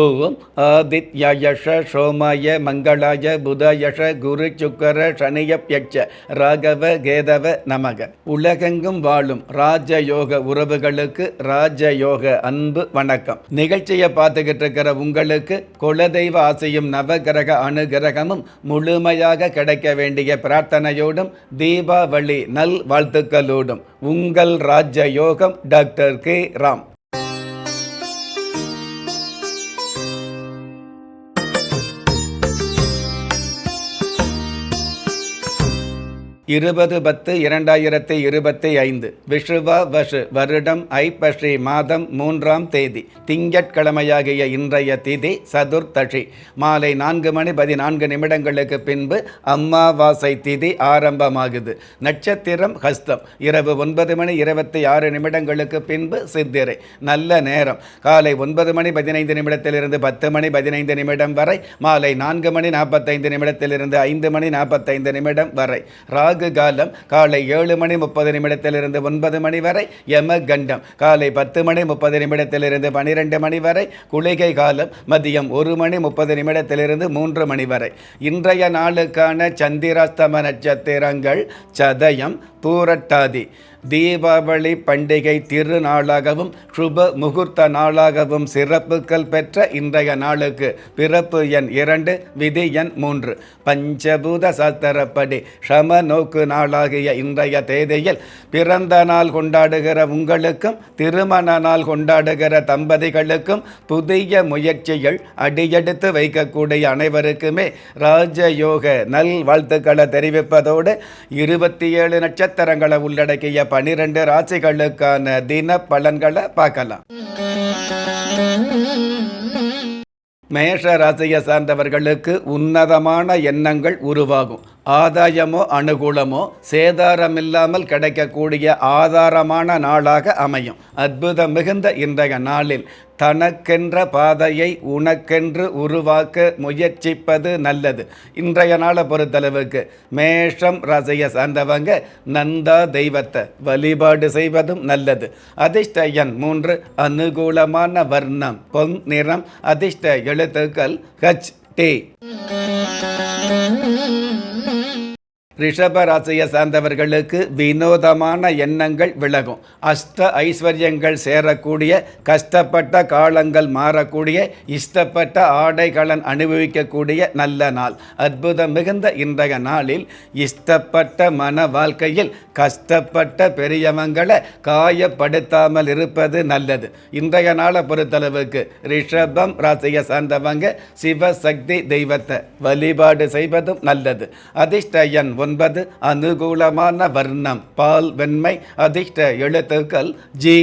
ஓம் ஆதித்யயஷ சோமாய மங்களாய புதயஷ குரு சுக்கர சனியப்யட்ச ராகவ கேதவ நமக. உலகெங்கும் வாழும் ராஜயோக உறவுகளுக்கு ராஜயோக அன்பு வணக்கம். நிகழ்ச்சியை பார்த்துக்கிட்டு இருக்கிற உங்களுக்கு குலதெய்வ ஆசையும் நவகிரக அனுகிரகமும் முழுமையாக கிடைக்க வேண்டிய பிரார்த்தனையோடும் தீபாவளி நல் வாழ்த்துக்களோடும் உங்கள் ராஜயோகம் டாக்டர் கே. ராம். இருபது பத்து இரண்டாயிரத்தி இருபத்தி ஐந்து. விஷுவா வஷு வருடம் ஐப்பஷி மாதம் மூன்றாம் தேதி. திங்கட்கிழமையாகிய இன்றைய திதி சதுர்த்தஷி மாலை நான்கு மணி பதினான்கு நிமிடங்களுக்கு பின்பு அம்மாவாசை திதி ஆரம்பமாகுது. நட்சத்திரம் ஹஸ்தம். இரவு ஒன்பது மணி இருபத்தி ஆறு நிமிடங்களுக்கு பின்பு சித்திரை. நல்ல நேரம். காலை ஒன்பது மணி பதினைந்து நிமிடத்திலிருந்து பத்து மணி பதினைந்து நிமிடம் வரை. மாலை நான்கு மணி நாற்பத்தைந்து நிமிடத்திலிருந்து ஐந்து மணி நாற்பத்தைந்து நிமிடம் வரை. ராகு காலம். காலை ஏழு மணி முப்பது நிமிடத்திலிருந்து ஒன்பது மணி வரை யம கண்டம் காலை பத்து மணி முப்பது நிமிடத்திலிருந்து பனிரெண்டு மணி வரை குளிகை காலம். மதியம் ஒரு மணி முப்பது நிமிடத்திலிருந்து மூன்று மணி வரை. இன்றைய நாளுக்கான சந்திராஸ்தம நட்சத்திரங்கள் சதயம் பூரட்டாதி. தீபாவளி பண்டிகை திருநாளாகவும் சுப முகூர்த்த நாளாகவும் சிறப்புகள் பெற்ற இன்றைய நாளுக்கு பிறப்பு எண் இரண்டு விதி எண் மூன்று. பஞ்சபூத சாஸ்திரப்படி சம நோக்கு நாளாகிய இன்றைய தேதியில் பிறந்த நாள் கொண்டாடுகிற உங்களுக்கும் திருமண நாள் கொண்டாடுகிற தம்பதிகளுக்கும் புதிய முயற்சிகள் அடியெடுத்து வைக்கக்கூடிய அனைவருக்குமே ராஜயோக நல் வாழ்த்துக்களை தெரிவிப்பதோடு இருபத்தி ஏழு நட்சத்திரங்களை உள்ளடக்கிய பனிரெண்டு ராசிகளுக்கான தின பலன்களை பார்க்கலாம். மேஷ ராசியை சார்ந்தவர்களுக்கு உன்னதமான எண்ணங்கள் உருவாகும். ஆதாயமோ அனுகூலமோ சேதாரமில்லாமல் கிடைக்கக்கூடிய ஆதாரமான நாளாக அமையும். அற்புதம் மிகுந்த இன்றைய நாளில் தனக்கென்ற பாதையை உனக்கென்று உருவாக்க முயற்சிப்பது நல்லது. இன்றைய நாளை பொறுத்தளவுக்கு மேஷம் ரசைய சார்ந்தவங்க நந்தா தெய்வத்தை வழிபாடு செய்வதும் நல்லது. அதிர்ஷ்ட எண் மூன்று அனுகூலமான வர்ணம் பொன் நிறம் அதிர்ஷ்ட எழுத்துக்கள் ஹச் டி ரிஷப ராசியை சார்ந்தவர்களுக்கு வினோதமான எண்ணங்கள் விலகும். அஷ்ட ஐஸ்வர்யங்கள் சேரக்கூடிய கஷ்டப்பட்ட காலங்கள் மாறக்கூடிய இஷ்டப்பட்ட ஆடைகளன் அனுபவிக்கக்கூடிய நல்ல நாள். அற்புதம் மிகுந்த இன்றைய நாளில் இஷ்டப்பட்ட மன வாழ்க்கையில் கஷ்டப்பட்ட பெரியவங்களை காயப்படுத்தாமல் இருப்பது நல்லது. இன்றைய நாளை பொறுத்தளவுக்கு ரிஷபம் ராசியை சார்ந்தவங்க சிவசக்தி தெய்வத்தை வழிபாடு செய்வதும் நல்லது. அதிர்ஷ்ட எண் ஒன்பது அனுகூலமான வர்ணம். பால் வெண்மை அதிர்ஷ்ட எழுத்துக்கள் ஜி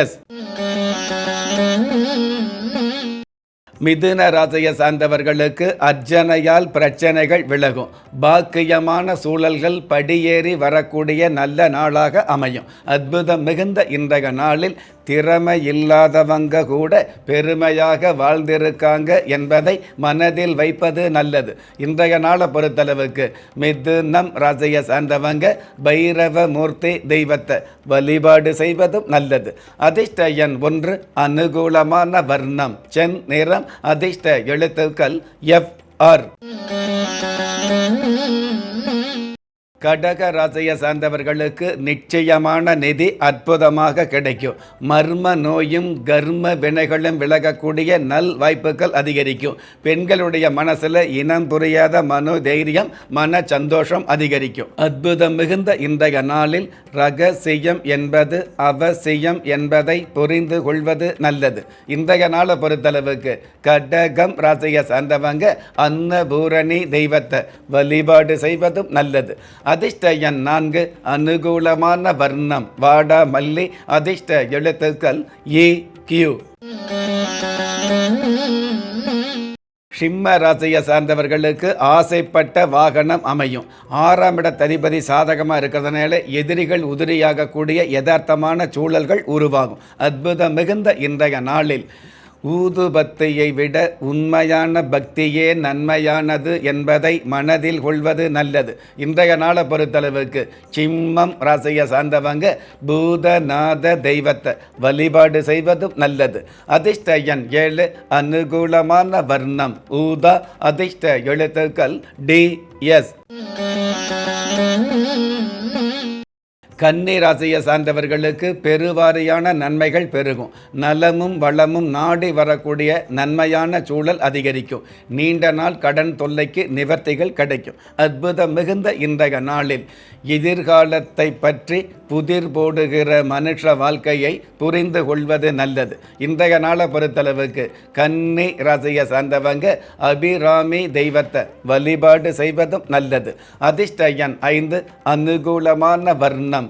எஸ். மிதுன ராசியை சார்ந்தவர்களுக்கு அர்ஜனையால் பிரச்சனைகள் விலகும். பாக்கியமான சூழல்கள் படியேறி வரக்கூடிய நல்ல நாளாக அமையும். அற்புதம் மிகுந்த இன்றைய நாளில் திறமை இல்லாதவங்க கூட பெருமையாக வாழ்ந்திருக்காங்க என்பதை மனதில் வைப்பது நல்லது. இன்றைய நாளை பொறுத்தளவுக்கு மிதுனம் ராசியை சார்ந்தவங்க பைரவ மூர்த்தி தெய்வத்தை வழிபாடு செய்வதும் நல்லது. அதிர்ஷ்ட எண் ஒன்று அனுகூலமான வர்ணம் சென் நிறம் அதிர்ஷ்ட எழுத்துக்கள் எஃப் ஆர் கடக ராசியை சார்ந்தவர்களுக்கு நிச்சயமான நிதி அற்புதமாக கிடைக்கும். மர்ம நோயும் கர்ம வினைகளும் விலகக்கூடிய நல் வாய்ப்புகள் அதிகரிக்கும். பெண்களுடைய மனசில் இனம் புரியாத மனோ தைரியம் மன சந்தோஷம் அதிகரிக்கும். அற்புதம் மிகுந்த இன்றைய நாளில் ரகசியம் என்பது அவசியம் என்பதை புரிந்து கொள்வது நல்லது. இன்றைய நாளை பொறுத்தளவுக்கு கடகம் ராசியை சார்ந்தவங்க அன்னபூரணி தெய்வத்தை வழிபாடு செய்வதும் நல்லது. அதிர்ஷ்ட எண் நான்கு அனுகூலமான வர்ணம். வாடா மல்லி அதிர்ஷ்ட எழுத்துக்கள் ஏ கியூ. சிம்ம ராசியை சார்ந்தவர்களுக்கு ஆசைப்பட்ட வாகனம் அமையும். ஆறாம் இட ததிபதி சாதகமாக இருக்கிறதுனால எதிரிகள் உதிரியாகக்கூடிய யதார்த்தமான சூழல்கள் உருவாகும். அற்புதம் மிகுந்த இன்றைய நாளில். ஊதுபத்தியை விட உண்மையான பக்தியே நன்மையானது என்பதை மனதில் கொள்வது நல்லது. இன்றைய நாளை பொறுத்தளவுக்கு சிம்மம் ராசியை சார்ந்தவங்க பூதநாத தெய்வத்தை வழிபாடு செய்வதும் நல்லது. அதிர்ஷ்டயன் ஏழு அனுகூலமான வர்ணம். ஊதா அதிர்ஷ்ட எழுத்துக்கள் டி எஸ். கன்னி ராசியை சார்ந்தவர்களுக்கு பெருவாரியான நன்மைகள் பெருகும். நலமும் வளமும் நாடி வரக்கூடிய நன்மையான சூழல் அதிகரிக்கும். நீண்ட நாள் கடன் தொல்லைக்கு நிவர்த்திகள் கிடைக்கும். அற்புதம் மிகுந்த இன்றைய நாளில் எதிர்காலத்தை பற்றி புதிர் போடுகிற மனுஷ வாழ்க்கையை புரிந்து கொள்வது நல்லது. இன்றைய நாளை பொறுத்தளவுக்கு கன்னி ராசியை சார்ந்தவங்க அபிராமி தெய்வத்தை வழிபாடு செய்வதும் நல்லது. அதிர்ஷ்ட எண் ஐந்து அனுகூலமான வர்ணம்.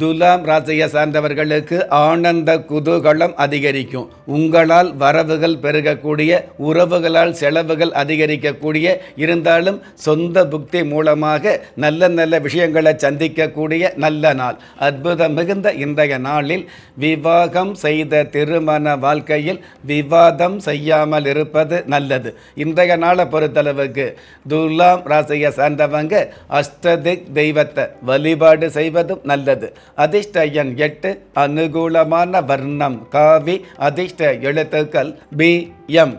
துலாம் ராசியை சார்ந்தவர்களுக்கு ஆனந்த குதூகலம் அதிகரிக்கும். உங்களால் வரவுகள் பெருகக்கூடிய உறவுகளால் செலவுகள் அதிகரிக்கக்கூடிய இருந்தாலும் சொந்த புக்தி மூலமாக நல்ல நல்ல விஷயங்களை சந்திக்கக்கூடிய நல்ல நாள். அற்புதம் மிகுந்த இன்றைய நாளில் விவாகம் செய்த திருமண வாழ்க்கையில் விவாதம் செய்யாமல் இருப்பது நல்லது. இன்றைய நாளை பொறுத்தளவுக்கு துலாம் ராசியை சார்ந்தவங்க அஷ்டதிக் தெய்வத்தை வழிபாடு செய்வதும் நல்லது. அதிர்ஷ்ட எண் எட்டு அனுகூலமான வர்ணம் காவி அதிர்ஷ்ட எழுத்துக்கள் பி எம்.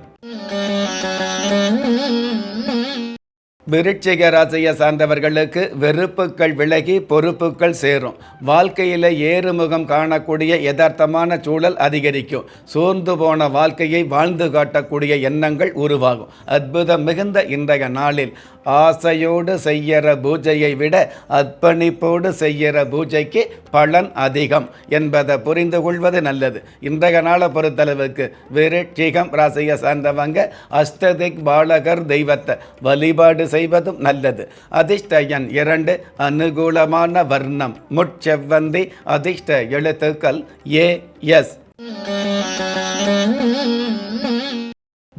விருட்சிக ராசியை சார்ந்தவர்களுக்கு வெறுப்புகள் விலகி பொறுப்புகள் சேரும். வாழ்க்கையில் ஏறுமுகம் காணக்கூடிய யதார்த்தமான சூழல் அதிகரிக்கும். சோர்ந்து போன வாழ்க்கையை வாழ்ந்து காட்டக்கூடிய எண்ணங்கள் உருவாகும். அற்புதம் மிகுந்த இன்றைய நாளில் ஆசையோடு செய்கிற பூஜையை விட அர்ப்பணிப்போடு செய்கிற பூஜைக்கு பலன் அதிகம் என்பதை புரிந்து கொள்வது நல்லது. இன்றைய நாளை பொறுத்தளவுக்கு விருட்சிகம் ராசியை சார்ந்தவங்க அஷ்டதிக் பாலகர் தெய்வத்தை வழிபாடு செய்வதும் நல்லது. அதிர்ஷ்ட எண் இரண்டு அனுகூலமான வர்ணம். முட்செவ்வந்தி அதிர்ஷ்ட எழுத்துக்கள் ஏ எஸ்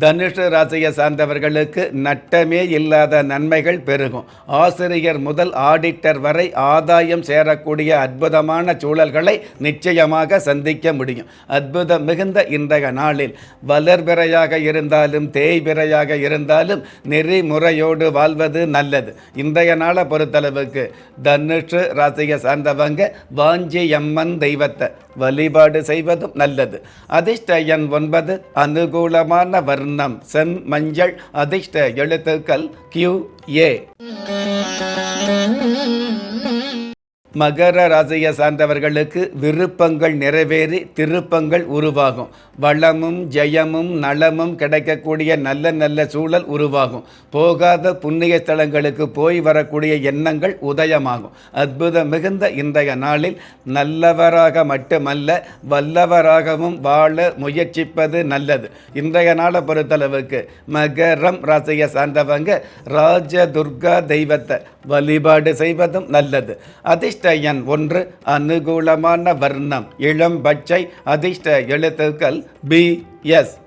தனுஷ ராசியை சார்ந்தவர்களுக்கு நட்டமே இல்லாத நன்மைகள் பெருகும். ஆசிரியர் முதல் ஆடிட்டர் வரை ஆதாயம் சேரக்கூடிய அற்புதமான சூழல்களை நிச்சயமாக சந்திக்க முடியும். அற்புதம் மிகுந்த இன்றைய நாளில் வளர்பிறையாக இருந்தாலும் தேய்பிறையாக இருந்தாலும் நெறிமுறையோடு வாழ்வது நல்லது. இன்றைய நாளை பொறுத்தளவுக்கு தனுஷு ராசியை சார்ந்தவங்க வாஞ்சியம்மன் தெய்வத்தை வழிபாடு செய்வதும் நல்லது. அதிர்ஷ்ட எண் ஒன்பது அனுகூலமான வர்ணம் செம் மஞ்சள் அதிர்ஷ்ட எழுத்துக்கள் கியூ ஏ மகர ராசியை சார்ந்தவர்களுக்கு விருப்பங்கள் நிறைவேறி திருப்பங்கள் உருவாகும். வளமும் ஜெயமும் நலமும் கிடைக்கக்கூடிய நல்ல நல்ல சூழல் உருவாகும். போகாத புண்ணிய ஸ்தலங்களுக்கு போய் வரக்கூடிய எண்ணங்கள் உதயமாகும். அற்புதம் மிகுந்த இன்றைய நாளில் நல்லவராக மட்டுமல்ல வல்லவராகவும் வாழ முயற்சிப்பது நல்லது. இன்றைய நாளை பொறுத்தளவுக்கு மகரம் ராசியை சார்ந்தவங்க ராஜ துர்கா தெய்வத்தை வழிபாடு செய்வதும் நல்லது. அதிர்ஷ்ட எண் ஒன்று அனுகூலமான வர்ணம். இளம் பச்சை அதிர்ஷ்ட எழுத்துக்கள் பி எஸ்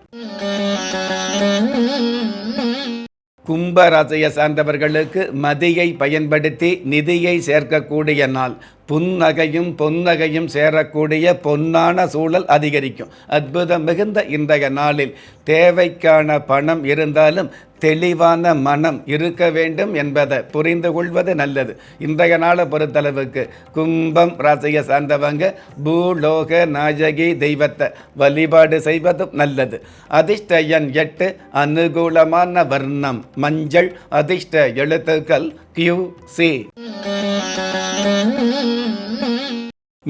கும்பராசையை சார்ந்தவர்களுக்கு மதியை பயன்படுத்தி நிதியை சேர்க்கக்கூடிய நாள். புன்னகையும் பொன்னகையும் சேரக்கூடிய பொன்னான சூழல் அதிகரிக்கும். அற்புதம் மிகுந்த இன்றைய நாளில் தேவைக்கான பணம் இருந்தாலும் தெளிவான மனம் இருக்க வேண்டும் என்பதை புரிந்து கொள்வது நல்லது. இன்றைய நாளை பொறுத்தளவுக்கு கும்பம் ராசியை சார்ந்தவங்க பூலோக நாயகி தெய்வத்தை வழிபாடு செய்வதும் நல்லது. அதிர்ஷ்ட எண் எட்டு அனுகூலமான வர்ணம் மஞ்சள் அதிர்ஷ்ட எழுத்துக்கள் கியூ சி Thank you.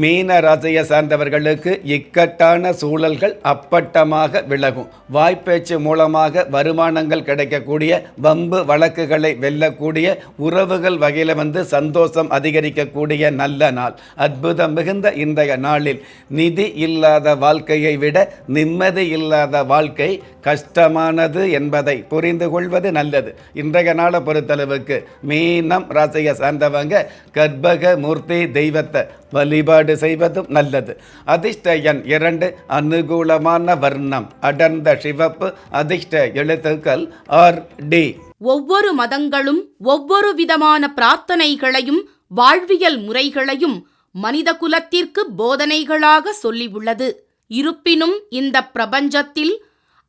மீன ராசியை சார்ந்தவர்களுக்கு இக்கட்டான சூழல்கள் அப்பட்டமாக விலகும். வாய்ப்பேச்சு மூலமாக வருமானங்கள் கிடைக்கக்கூடிய வம்பு வழக்குகளை வெல்லக்கூடிய உறவுகள் வகையில் வந்து சந்தோஷம் அதிகரிக்கக்கூடிய நல்ல நாள். அற்புதம் மிகுந்த இன்றைய நாளில் நிதி இல்லாத வாழ்க்கையை விட நிம்மதி இல்லாத வாழ்க்கை கஷ்டமானது என்பதை புரிந்து கொள்வது நல்லது. இன்றைய நாளை பொறுத்தளவுக்கு மீனம் ராசியை சார்ந்தவங்க கர்ப்பக மூர்த்தி தெய்வத்தை வழிபாடு செய்வதும் நல்லது. அதிர்ஷ்ட எண் இரண்டு அனுகூலமான வர்ணம். அடர்ந்த சிவப்பு. அதிர்ஷ்ட எழுத்துக்கள் ஆர் டி. ஒவ்வொரு மதங்களும் ஒவ்வொரு விதமான பிரார்த்தனைகளையும் வாழ்வியல் முறைகளையும் மனித குலத்திற்கு போதனைகளாக சொல்லியுள்ளது இருப்பினும் இந்த பிரபஞ்சத்தில்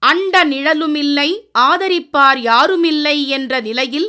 அண்ட நிழலுமில்லை ஆதரிப்பார் யாருமில்லை என்ற நிலையில்